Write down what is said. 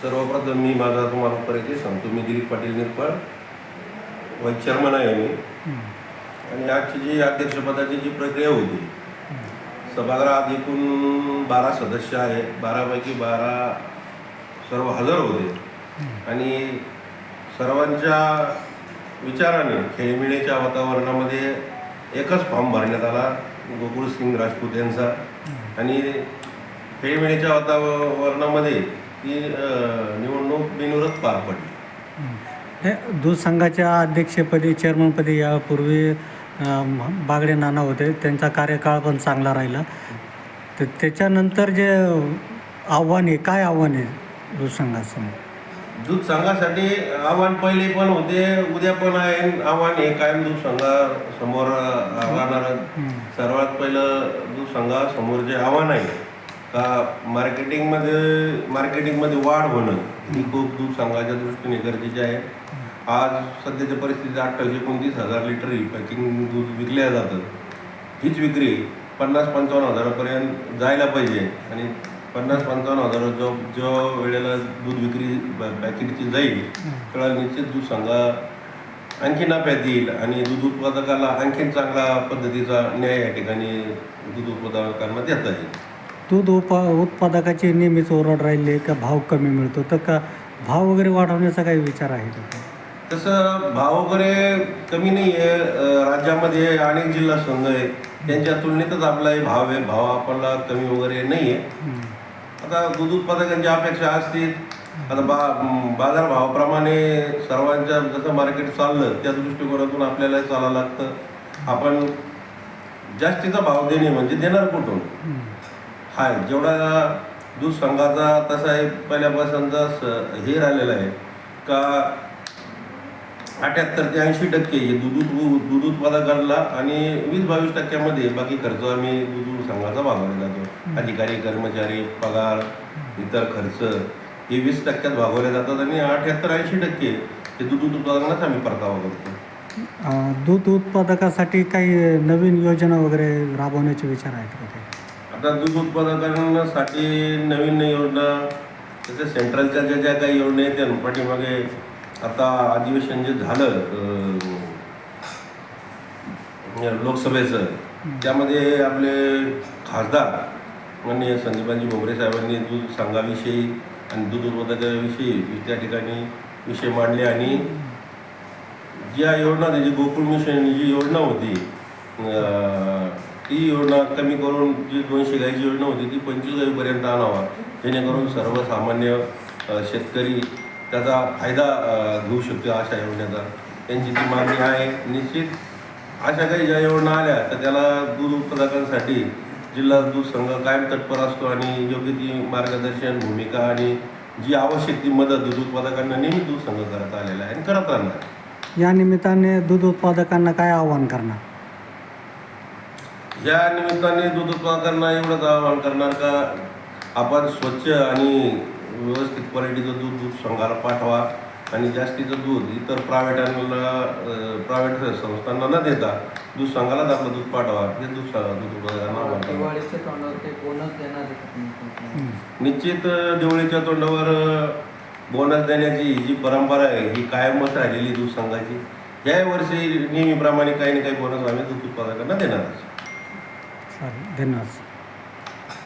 सर्वप्रथम मी माझा तुम्हाला परिचय सांगतो मी दिलीप पाटील निरपाळ वाईस चेअरमन आहे मी. आणि आजची जी अध्यक्षपदाची जी प्रक्रिया होती सभागृहात एकूण बारा सदस्य आहे. बारापैकी बारा सर्व हजर होते. आणि सर्वांच्या विचाराने खेळमेळीच्या वातावरणामध्ये एकच फॉर्म भरण्यात आला गोकुळ सिंग राजपूत यांचा. आणि खेळमेळीच्या वातावरणामध्ये ती निवडणूक बिनविरोध पार पडली. हे दूध संघाच्या अध्यक्षपदी चेअरमनपदी यापूर्वी बागडे नाना होते. त्यांचा कार्यकाळ पण चांगला राहिला. तर त्याच्यानंतर जे आव्हान आहे काय आव्हान आहे दूध संघासमोर? दूध संघासाठी आव्हान पहिले पण होते उद्या पण आहे. आव्हान हे कायम दूध संघासमोर राहणार. सर्वात पहिलं दूध संघासमोर जे आव्हान आहे का मार्केटिंगमध्ये मार्केटिंगमध्ये वाढ होणं ही खूप दूध संघाच्या दृष्टीने गरजेची आहे. आज सध्याच्या परिस्थितीत अठ्ठावीस एकोणतीस हजार लिटर ही पॅकिंग दूध विकल्या जातं. हीच विक्री पन्नास पंचावन्न हजारापर्यंत जायला पाहिजे. आणि पन्नास पंचावन्न हजार जो जो वेळेला दूध विक्री पॅकेटची जाईल त्यावेळेला निश्चित दूध संघा आणखी नफ्यात येईल आणि दूध उत्पादकाला आणखीन चांगला पद्धतीचा न्याय या ठिकाणी दूध उत्पादकांना देता येईल दूध उप उत्पादकाची नेहमीच ओरड राहिली का भाव कमी मिळतो. तर का भाव वगैरे वाढवण्याचा काही विचार आहे का? तसं भाव वगैरे कमी नाही आहे. राज्यामध्ये अनेक जिल्हा संघ आहे त्यांच्या तुलनेतच आपला हे भाव आहे. भाव आपल्याला कमी वगैरे नाही आहे. आता दूध उत्पादकांची अपेक्षा असतील. आता बा बाजारभावाप्रमाणे सर्वांच्या जसं मार्केट चाललं त्या दृष्टिकोनातून आपल्याला चालावं लागतं. आपण जास्तीचा भाव देणे म्हणजे देणार कुठून? हाय जेवढा दूध संघाचा तसा आहे पहिल्यापासूनचा स- हे राहिलेला आहे. का अठ्याहत्तर ते ऐंशी टक्के हे दूध दूध उत्पादकांना आणि वीस बावीस टक्क्यामध्ये बाकी खर्च आम्ही दूध संघाचा भागवला जातो अधिकारी कर्मचारी पगार इतर खर्च हे वीस टक्क्यात भागवले जातात आणि अठ्याहत्तर ऐंशी टक्के हे दूध उत्पादकांनाच आम्ही परतावा करतो. दूध उत्पादकासाठी काही नवीन योजना वगैरे राबवण्याचे विचार आहेत का ते? आता दूध उत्पादकांसाठी नवीन योजना तसं सेंट्रलच्या ज्या ज्या काही योजना आहेत त्या पाठीमागे आता अधिवेशन जे झालं लोकसभेचं त्यामध्ये आपले खासदार माननीय संदीपानजी भोमरे साहेबांनी दूध संघाविषयी आणि दूध उत्पादकाविषयी त्या ठिकाणी विषय मांडले आणि ज्या योजना त्याची गोकुळ मिशन जी योजना होती ती योजना कमी करून जी दोनशे गायची योजना होती ती पंचवीस गाईपर्यंत आणावा जेणेकरून सर्वसामान्य शेतकरी त्याचा फायदा घेऊ शकतो अशा योजनेचा. त्यांची ती मागणी आहे. निश्चित अशा काही ज्या योजना आल्या तर त्याला दूध उत्पादकांसाठी जिल्हा दूध संघ कायम तत्पर असतो आणि योग्य ती मार्गदर्शन भूमिका आणि जी आवश्यक ती मदत दूध उत्पादकांना नेहमी दूध संघ करत आलेला आहे आणि करत राहणार. या निमित्ताने दूध उत्पादकांना काय आव्हान करणार? या निमित्ताने दूध उत्पादकांना एवढंच आवाहन करणार का आपण स्वच्छ आणि व्यवस्थित क्वालिटीचं दूध दूध संघाला पाठवा. आणि जास्तीचं दूध इतर प्रायव्हेटांना प्रायव्हेट संस्थांना न देता दूध संघालाच आपलं दूध पाठवा. हे दूध दूध देणार. निश्चित दिवाळीच्या तोंडावर बोनस देण्याची ही जी परंपरा आहे ही कायमच राहिलेली दूध संघाची या वर्षी नेहमीप्रमाणे काही ना काही बोनस आम्ही दूध उत्पादकांना देणारच. चालेल. धन्यवाद